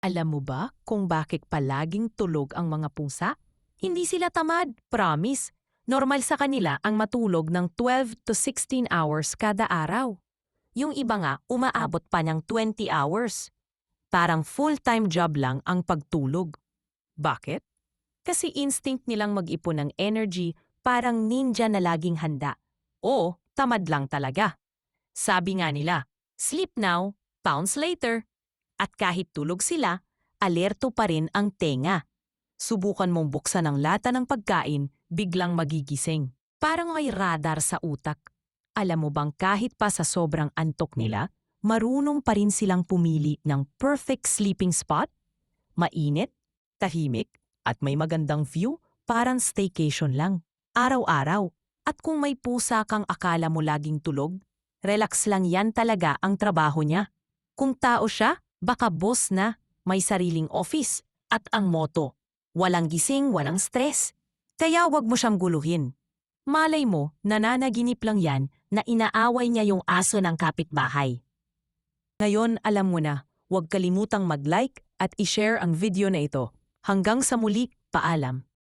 Alam mo ba kung bakit palaging tulog ang mga pusa? Hindi sila tamad, promise. Normal sa kanila ang matulog ng 12 to 16 hours kada araw. Yung iba nga umaabot pa ng 20 hours. Parang full-time job lang ang pagtulog. Bakit? Kasi instinct nilang mag-ipon ng energy parang ninja na laging handa. O tamad lang talaga. Sabi nga nila, sleep now, pounce later. At kahit tulog sila, alerto pa rin ang tenga. Subukan mong buksan ang lata ng pagkain, biglang magigising. Parang may radar sa utak. Alam mo bang kahit pa sa sobrang antok nila, marunong pa rin silang pumili ng perfect sleeping spot? Mainit, tahimik, at may magandang view, parang staycation lang. Araw-araw. At kung may pusa kang akala mo laging tulog, relax lang yan talaga ang trabaho niya. Kung tao siya, baka boss na, may sariling office, at ang moto, walang gising, walang stress. Kaya wag mo siyang guluhin. Malay mo, nananaginip lang yan na inaaway niya yung aso ng kapitbahay. Ngayon alam mo na, huwag kalimutang mag-like at i-share ang video na ito. Hanggang sa muli, paalam.